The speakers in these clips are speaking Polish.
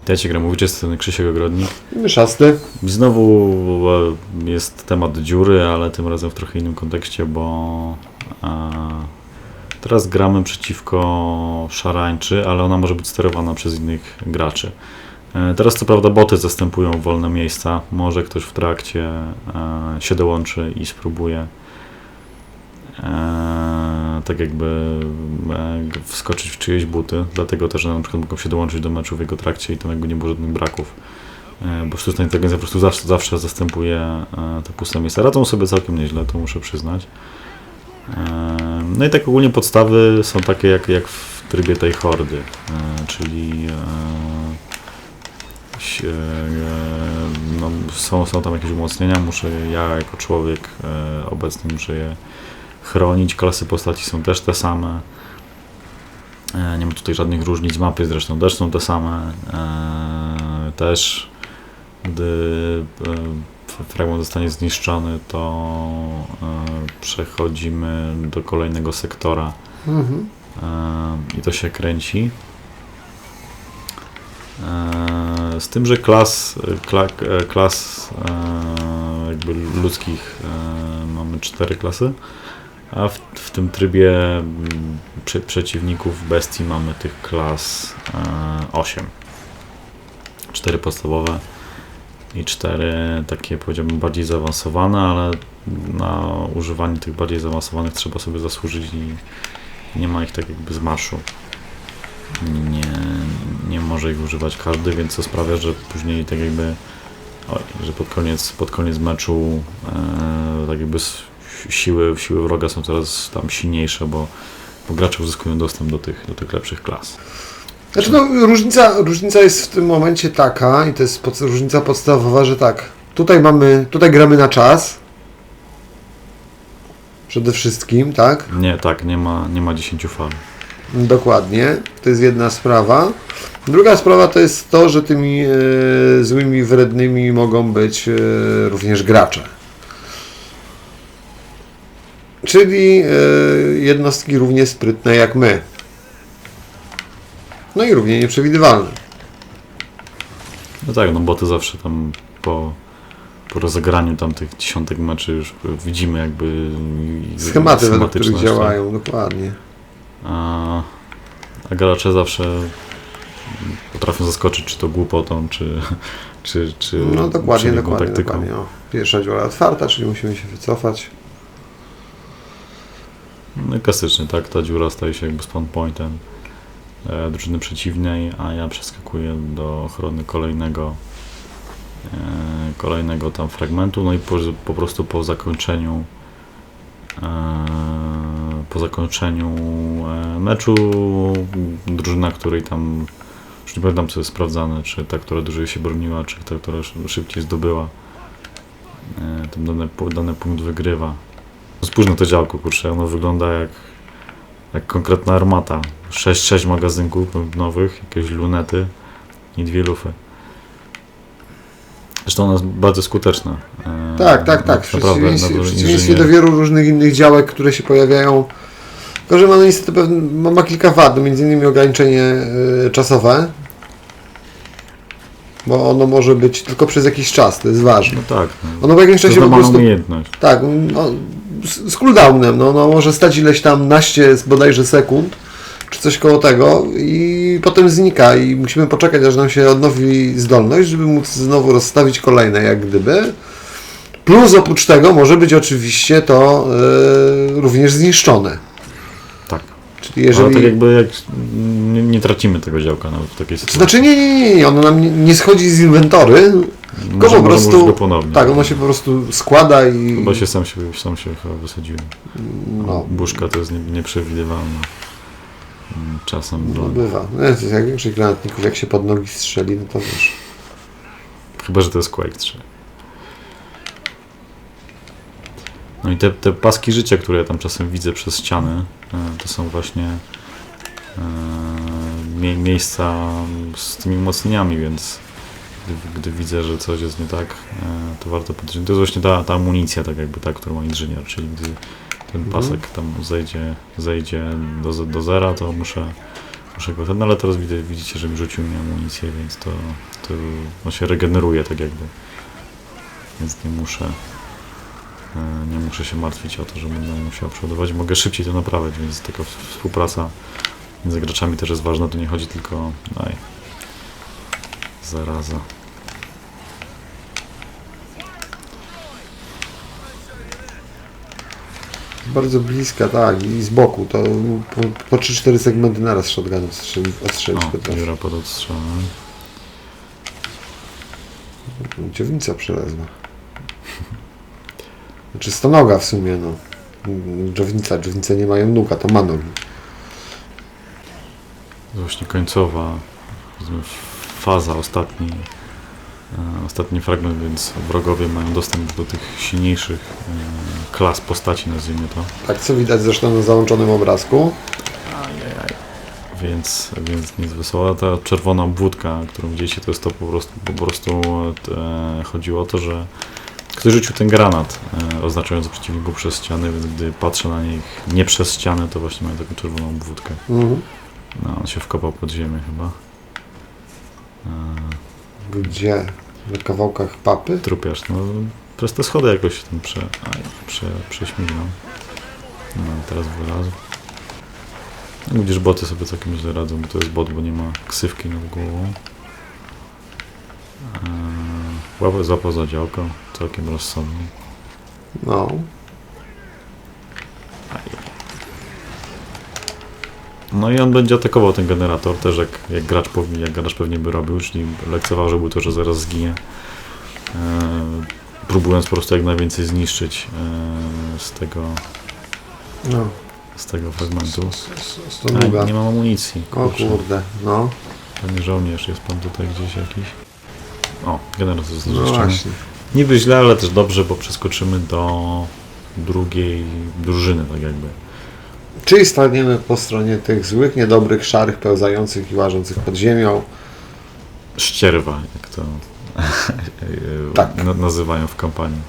Witajcie, Gramowicze, z strony Krzysiek Ogrodnik. Myszasty. I znowu e, jest temat dziury, ale tym razem w trochę innym kontekście, bo e, teraz gramy przeciwko szarańczy, ale ona może być sterowana przez innych graczy. E, teraz co prawda boty zastępują wolne miejsca, może ktoś w trakcie się dołączy i spróbuje tak jakby wskoczyć w czyjeś buty, dlatego też że na przykład mogą się dołączyć do meczu w jego trakcie i tam jakby nie było żadnych braków. E, bo sztuczna inteligencja po prostu zawsze, zawsze zastępuje te puste miejsca. Radzą sobie całkiem nieźle, to muszę przyznać. E, No i tak ogólnie podstawy są takie jak, jak w trybie tej hordy, e, czyli no, są, są tam jakieś umocnienia, muszę ja jako człowiek obecny muszę je chronić, klasy postaci są też te same. E, Nie ma tutaj żadnych różnic, mapy zresztą też są te same. E, Też gdy e, fragment zostanie zniszczony, to przechodzimy do kolejnego sektora Mhm. i to się kręci. Z tym, że klas, kla, klas jakby ludzkich mamy cztery klasy, a w, w tym trybie mm, prze, przeciwników bestii mamy tych klas e, 8. Cztery podstawowe i cztery takie powiedziałbym bardziej zaawansowane, ale na używanie tych bardziej zaawansowanych trzeba sobie zasłużyć i nie ma ich tak jakby z marszu. Nie, nie może ich używać każdy, więc to sprawia, że później tak jakby oj, że pod koniec, pod koniec meczu e, tak jakby siły, siły wroga są coraz tam silniejsze, bo, bo gracze uzyskują dostęp do tych, do tych lepszych klas. Znaczy no, różnica, różnica jest w tym momencie taka, i to jest pod, różnica podstawowa, że tak, tutaj mamy, tutaj gramy na czas. Przede wszystkim, tak? Nie, tak, nie ma, nie ma 10 fal. Dokładnie. To jest jedna sprawa. Druga sprawa to jest to, że tymi e, złymi, wrednymi mogą być e, również gracze. Czyli e, jednostki równie sprytne jak my. No i równie nieprzewidywalne. No tak, no bo to zawsze tam po, po rozegraniu tam tych dziesiątek meczy już widzimy jakby Schematy, według których tak. działają, dokładnie. A, a gracze zawsze potrafią zaskoczyć, czy to głupotą, czy, czy, czy No dokładnie, dokładnie, taktyką. dokładnie. O, pierwsza dziura otwarta, czyli musimy się wycofać. No i klasycznie, tak, ta dziura staje się jakby spawn pointem e, drużyny przeciwnej, a ja przeskakuję do ochrony kolejnego e, kolejnego tam fragmentu, no i po, po prostu po zakończeniu e, po zakończeniu e, meczu drużyna, której tam już nie pamiętam co jest sprawdzane, czy ta, która dłużej się broniła, czy ta, która szy- szybciej zdobyła e, ten dany, dany punkt wygrywa. Spójrz na to działko, kurczę, ono wygląda jak, jak konkretna armata. 6, 6 magazynków nowych, jakieś lunety i dwie lufy. Zresztą ona jest bardzo skuteczna. E, Tak, tak, tak. W przeciwieństwie, w do wielu różnych innych działek, które się pojawiają. Tylko, że ma niestety pewne, ma, kilka wad, między innymi ograniczenie y, czasowe. Bo ono może być tylko przez jakiś czas, to jest ważne. No tak. No. Ono po jakimś czasie jest po prostu. umiejętność. Tak, no, z, z cooldownem, no, no może stać ileś tam naście bodajże sekund, czy coś koło tego i potem znika i musimy poczekać, aż nam się odnowi zdolność, żeby móc znowu rozstawić kolejne, jak gdyby. Plus oprócz tego może być oczywiście to e, również zniszczone. Tak. Czyli Jeżeli... Ale tak jakby jak nie, nie tracimy tego działka nawet w takiej sytuacji. znaczy nie, nie, nie, nie, ono nam nie, nie schodzi z inwentory, tylko Może- po może prostu... go ponownie. Tak, ono się po prostu składa i... Chyba się sam się, sam się chyba wysadziłem. No, Buszka to jest nie, nieprzewidywalna. Mm, Czasem. no No, bywa. No, to jest jak większość granatników, jak się pod nogi strzeli, no to wiesz... Chyba, że to jest Quake 3. No i te, te paski życia, które ja tam czasem widzę przez ściany, e, to są właśnie e, mie miejsca z tymi umocnieniami, więc gdy, gdy widzę, że coś jest nie tak, e, to warto podejrzeć. To jest właśnie ta, ta amunicja, tak jakby ta, którą ma inżynier, czyli gdy ten Mhm. pasek tam zejdzie, zejdzie do, do zera, to muszę muszę go no ale teraz widzę, widzicie, że mi rzucił mi amunicję, więc to, to on się regeneruje tak jakby. Więc nie muszę e, nie muszę się martwić o to, że będę musiał przeładować. Mogę szybciej to naprawiać, więc taka współpraca między graczami też jest ważna. Tu nie chodzi tylko o... Aj. Zaraza. Bardzo bliska, tak, i z boku. To po, po 3-4 segmenty naraz shotgunem strzelić, odstrzelić O, potrafi. dziura pod odstrzałem. Dziewnica przelezła. Znaczy stonoga w sumie, no. Dżownica, dżownice nie mają nóg, a to ma nogi. To właśnie końcowa faza, ostatni, e, ostatni fragment, więc wrogowie mają dostęp do tych silniejszych e, klas postaci, nazwijmy to. Tak, co widać zresztą na załączonym obrazku. Więc, więc nic wesoła. Ta czerwona obwódka, którą widzieliście, to jest to po prostu, po prostu e, chodziło o to, że ktoś rzucił ten granat e, oznaczający przeciwników przez ścianę, więc gdy patrzę na nich nie przez ścianę, to właśnie mają taką czerwoną obwódkę. Mhm. No, on się wkopał pod ziemię chyba. E, Gdzie? Na kawałkach papy? trupiarz, no przez te schody jakoś tam prze, aj, prze, prześmignął. No teraz wylazł. No, widzisz, boty sobie całkiem źle radzą, bo to jest bot, bo nie ma ksywki nad głową. Eee, łapę złapał za działko, całkiem rozsądnie. No. No i on będzie atakował ten generator też jak, jak gracz powinien, jak gracz pewnie by robił, czyli lekceważyłby to, że zaraz zginie. Eee, próbując po prostu jak najwięcej zniszczyć eee, z tego No. z tego fragmentu. A, nie mam amunicji. O Kurczę. kurde, no. Panie żołnierz, jest pan tutaj gdzieś jakiś? O, generator jest No zniszczony. właśnie. Niby źle, ale też dobrze, bo przeskoczymy do drugiej drużyny, tak jakby. Czyli staniemy po stronie tych złych, niedobrych, szarych, pełzających i łażących pod ziemią. Ścierwa, jak to Tak. na- nazywają w kampanii.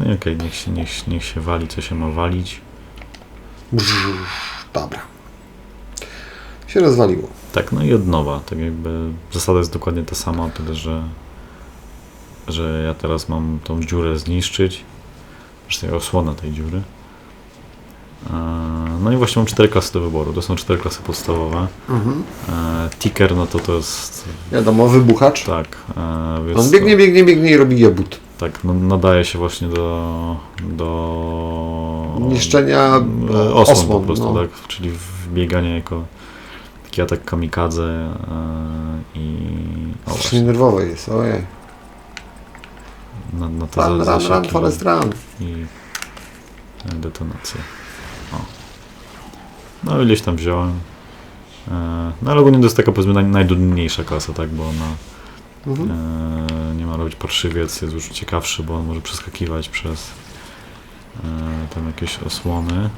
No i okej, niech, się, niech, niech się wali, co się ma walić. Brrr, dobra. Się rozwaliło. Tak, no i od nowa. Tak jakby zasada jest dokładnie ta sama, tyle że, że ja teraz mam tą dziurę zniszczyć. Zresztą osłonę tej dziury. E, No i właśnie mam cztery klasy do wyboru. To są cztery klasy podstawowe. Mhm. E, Ticker, no to to jest Wiadomo, wybuchacz. tak. e, Więc On biegnie, biegnie, biegnie i robi jebut. Tak, no, nadaje się właśnie do, do Niszczenia osłon, osłon, po prostu, no. tak, czyli wbieganie jako taki atak kamikadze i Strasznie nerwowe jest, ojej. na, na te Run, run, run, Forest run. i detonacje. O. No ileś tam wziąłem. E, No ale ogólnie to jest taka powiedzmy naj, najdudniejsza klasa, tak, bo ona Mhm. E, nie ma robić parszywiec, jest już ciekawszy, bo on może przeskakiwać przez e, tam jakieś osłony.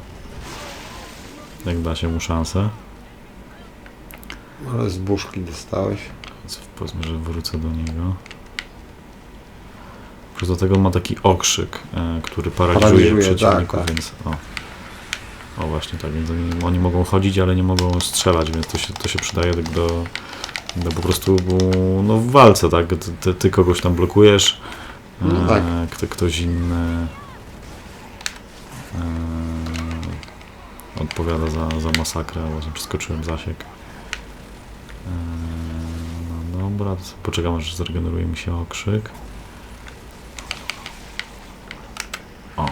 Jak da się mu szansę. Ale z buszki dostałeś. Więc powiedzmy, że wrócę do niego. Plus do tego ma taki okrzyk, e, który paraliżuje, Paraliżuje, przeciwników, tak, tak. więc o. O właśnie tak, więc oni, oni mogą chodzić, ale nie mogą strzelać, więc to się, to się przydaje do, do, do po prostu no, w walce, tak? Ty, ty, ty kogoś tam blokujesz, No e, tak. kto, ktoś inny e, odpowiada za, za masakrę, właśnie przeskoczyłem zasięg. E, no dobra, poczekam aż zregeneruje mi się okrzyk. O.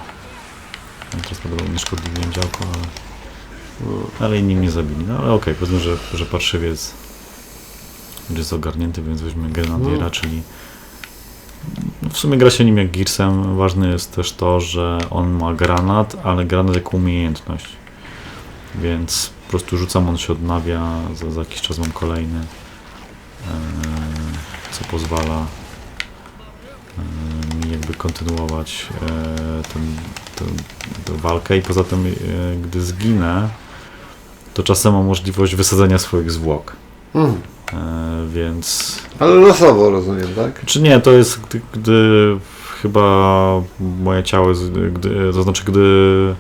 Ja teraz będę unieszkodliwiłem działko, ale, ale inni mnie zabili. No ale okej, powiedzmy, że, że parszywiec jest ogarnięty, więc weźmy grenadiera, No. czyli no, w sumie gra się nim jak Gearsem. Ważne jest też to, że on ma granat, ale granat jako umiejętność. Więc po prostu rzucam, on się odnawia, za, za jakiś czas mam kolejny, e, co pozwala e, mi jakby kontynuować e, ten, ten, tę walkę i poza tym, e, gdy zginę, to czasem mam możliwość wysadzenia swoich zwłok. Mhm. E, więc Ale losowo rozumiem, tak? czy nie, to jest gdy, gdy chyba moje ciało, jest- gdy, to znaczy gdy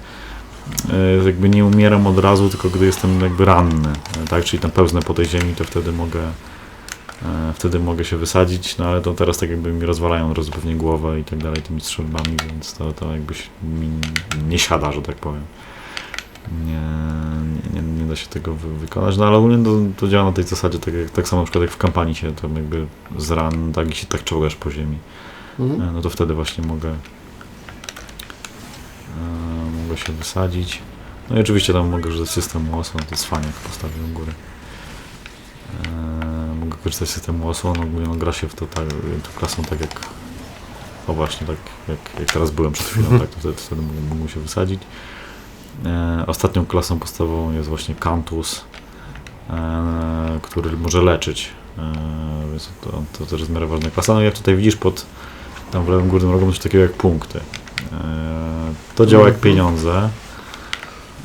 e, jakby nie umieram od razu, tylko gdy jestem jakby ranny, tak, czyli tam pełznę po tej ziemi, to wtedy mogę wtedy mogę się wysadzić, no ale to teraz tak jakby mi rozwalają pewnie głowę i tak dalej tymi strzelbami, więc to, to jakbyś mi nie siada, że tak powiem. Nie, nie, nie, da się tego wy, wykonać, no ale ogólnie to, to działa na tej zasadzie, tak, jak, tak samo na przykład jak w kampanii się tam jakby z ran, tak i się tak czołgasz po ziemi. Mhm. E, no to wtedy właśnie mogę e, mogę się wysadzić. No i oczywiście tam mogę korzystać z systemu osłon, to jest fajnie, jak postawię korzystać z systemu osłon, ogólnie no, gra się w to tak, tą klasą tak jak o właśnie, tak jak, jak teraz byłem przed chwilą, tak, to wtedy, wtedy mógł, się wysadzić. E, ostatnią klasą podstawową jest właśnie Kantus, e, który może leczyć, e, więc to, to też jest miarę ważna klasa. No jak tutaj widzisz pod tam w lewym górnym rogu coś takiego jak punkty. E, To działa jak pieniądze,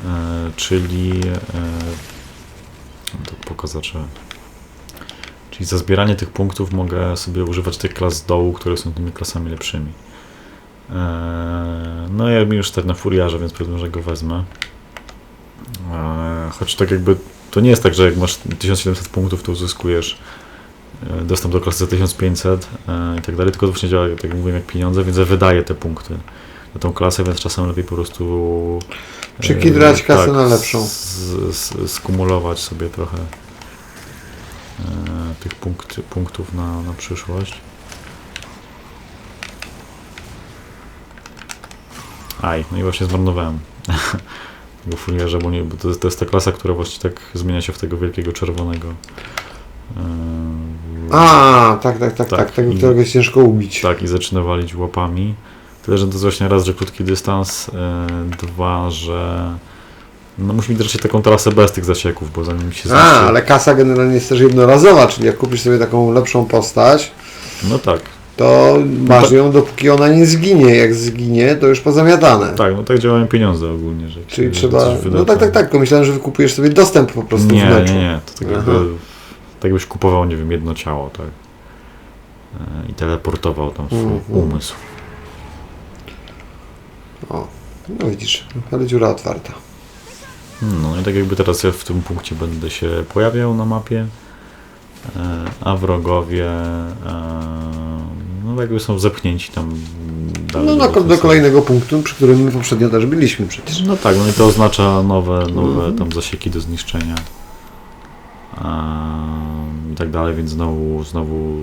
e, czyli e, to pokazacze. Czyli za zbieranie tych punktów mogę sobie używać tych klas z dołu, które są tymi klasami lepszymi. E, No ja mi już tak na furiarze, więc powiedzmy, że go wezmę. E, Choć tak jakby to nie jest tak, że jak masz 1700 punktów, to uzyskujesz e, dostęp do klasy za 1500 e, i tak dalej, tylko to właśnie działa, tak jak mówiłem, jak pieniądze, więc ja wydaję te punkty na tą klasę, więc czasem lepiej po prostu e, Przykidrać kasę na lepszą. s- s- skumulować sobie trochę e, tych punkt, punktów na, na przyszłość. Aj, no i właśnie zmarnowałem tego furiarza, bo, nie, bo to, jest- to jest ta klasa, która właśnie tak zmienia się w tego wielkiego czerwonego. e, A, tak, tak, tak, Tak. tak, tego, I- którego jest ciężko ubić. tak, i zaczyna walić łapami. Tyle, że to jest właśnie raz, że krótki dystans, e, dwa, że no musi mieć raczej taką trasę bez tych zasieków, bo zanim się A, zniszczy... ale kasa generalnie jest też jednorazowa, czyli jak kupisz sobie taką lepszą postać, No tak, to masz tak. ją dopóki ona nie zginie. Jak zginie, to już pozamiatane. tak, no tak działają pieniądze ogólnie, że Czyli trzeba. wyda, No tak, tak, tak. Tylko myślałem, że wykupujesz sobie dostęp po prostu Nie, w meczu. nie, nie, to tak jakby, tak jakbyś kupował, nie wiem, jedno ciało, tak. E, I teleportował tam swój Mhm. umysł. O, no widzisz, ale dziura otwarta. No i tak jakby teraz ja w tym punkcie będę się pojawiał na mapie, e, a wrogowie e, no jakby są zepchnięci tam dalej. No do do kolejnego punktu, przy którym my poprzednio też byliśmy przecież. No tak, no i to oznacza nowe, nowe Mhm. tam zasieki do zniszczenia i tak dalej, więc znowu, znowu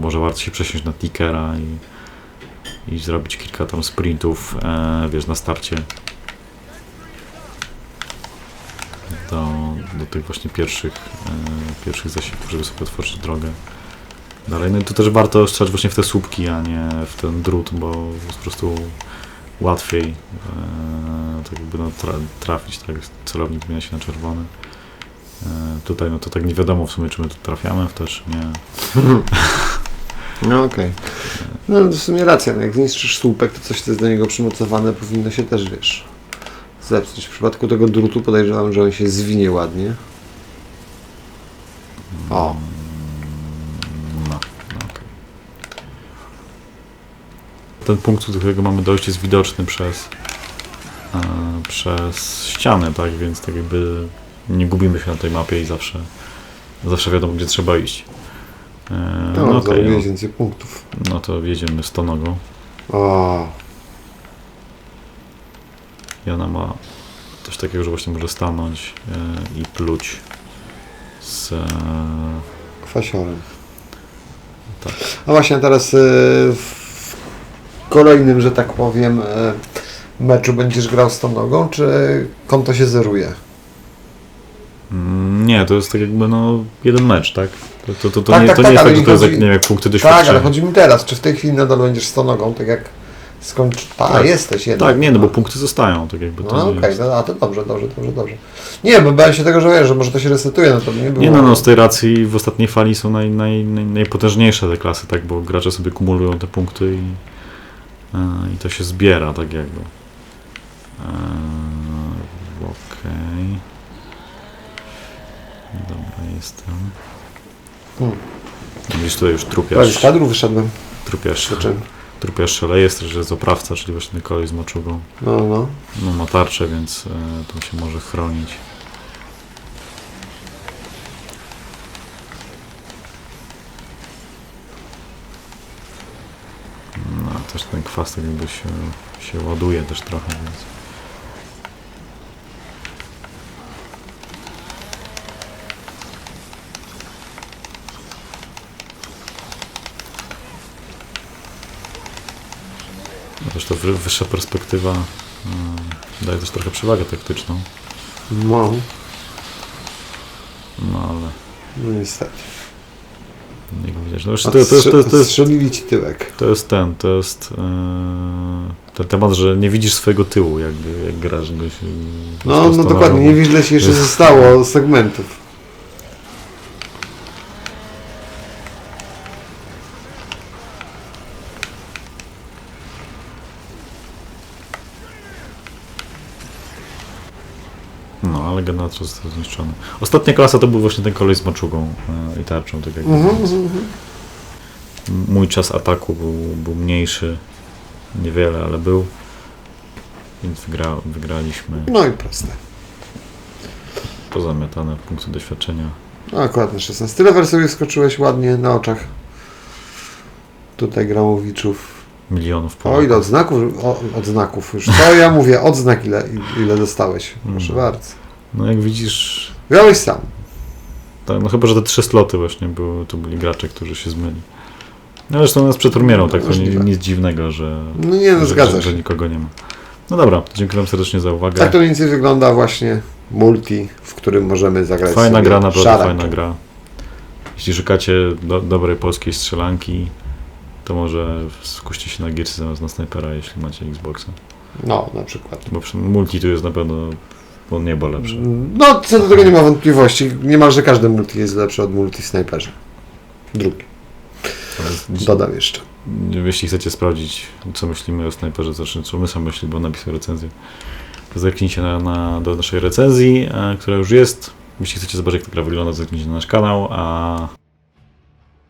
może warto się przesiąść na tickera i, i zrobić kilka tam sprintów, e, wiesz, na starcie do, do tych właśnie pierwszych, e, pierwszych zasieków, żeby sobie otworzyć drogę dalej. No i tu też warto strzelać właśnie w te słupki, a nie w ten drut, bo po prostu łatwiej e, tak jakby no, tra, trafić, tak, celownik zmienia się na czerwony. E, tutaj no to tak nie wiadomo w sumie, czy my tu trafiamy czy nie. No okej. No w sumie racja, no, jak zniszczysz słupek, to coś, co jest do niego przymocowane, powinno się też, wiesz, zepsuć. W przypadku tego drutu podejrzewam, że on się zwinie ładnie. O, No. Ten punkt, do którego mamy dojść, jest widoczny przez, e, przez ścianę, tak, więc tak jakby nie gubimy się na tej mapie i zawsze, zawsze wiadomo, gdzie trzeba iść. E, no, no, no zarobiłeś więcej punktów. no, to jedziemy z nogą. O, I ona ma coś takiego, że właśnie może stanąć e, i pluć z... E, kwasiorem. Tak. A właśnie teraz e, w kolejnym, że tak powiem, meczu będziesz grał z tą nogą, czy konto się zeruje? mm, nie, to jest tak jakby no jeden mecz, tak? To, to, to, to Tak, nie, tak, to tak, nie jest tak, że to jest chodzi- jak, nie wiem, jak punkty Tak, doświadczenia. ale chodzi mi teraz, czy w tej chwili nadal będziesz z tą nogą, tak jak skończy... A, Tak. jesteś jednak. Tak, nie, no bo punkty zostają, tak jakby No okej, jest... no a to dobrze, dobrze, dobrze, dobrze. Nie, bo bałem się tego, że wiesz, że może to się resetuje, no to nie było. Nie no, no, z tej racji w ostatniej fali są naj, naj, naj, najpotężniejsze te klasy, tak, bo gracze sobie kumulują te punkty i, e, i to się zbiera, tak jakby. E, Okej. Dobra, jestem. Hmm. Widzisz, tutaj już Prawie z trupiarz, kadru wyszedłem, trupiarz, przy Trupia szaleje, jest też jest oprawca, czyli właśnie ten kolej z maczugą. No, no. No ma tarczę, więc e, tu się może chronić. No, też ten kwas tak jakby się, się ładuje też trochę, więc... Też to wy- wyższa perspektywa mm, daje też trochę przewagę taktyczną, No, no ale no niestety. jak widać, no już to, to, jest, to, jest, to, jest, ci tyłek. to jest ten, to jest yy, ten temat, że nie widzisz swojego tyłu jakby, jak grasz. Go się No, no dokładnie, nie wiesz ile ci jeszcze zostało segmentów. Generator został zniszczony. Ostatnia klasa to był właśnie ten kolej z maczugą yy, i tarczą, tak jak Mhm, mhm, mhm. Mój czas ataku był, był mniejszy, niewiele, ale był. Więc wygra, wygraliśmy No i proste. pozamiatane punkty doświadczenia. No akurat na 16 level sobie skoczyłeś ładnie na oczach. Tutaj Gramowiczów. Milionów O Polaków. ile odznaków, o, odznaków już. To ja mówię, odznak ile, ile dostałeś. Proszę Mm. bardzo. No jak widzisz, Grałeś sam. Tak, no chyba, że te trzy sloty właśnie były, to byli gracze, którzy się zmyli. No zresztą nas przeturmierą, tak to nie, nic dziwnego, że, No nie, no że, zgadza że, że nikogo nie ma. No dobra, dziękuję wam serdecznie za uwagę. Tak to mniej więcej wygląda właśnie multi, w którym możemy zagrać fajna gra, naprawdę szarańczą. fajna gra. Jeśli szukacie do, dobrej polskiej strzelanki, to może skuście się na Gearsy zamiast na Snipera, jeśli macie Xboxa. No, na przykład. Bo multi tu jest na pewno o niebo lepsze. No, co do tego nie ma wątpliwości. Niemalże każdy multi jest lepszy od multi snajperze. Drugi. Dodam jeszcze. Jeśli chcecie sprawdzić, co myślimy o snajperze, znaczy co my sam myśli, bo napisał recenzję, to zerknijcie na, na, do naszej recenzji, e, która już jest. Jeśli chcecie zobaczyć, jak ta gra wygląda, zerknijcie na nasz kanał, a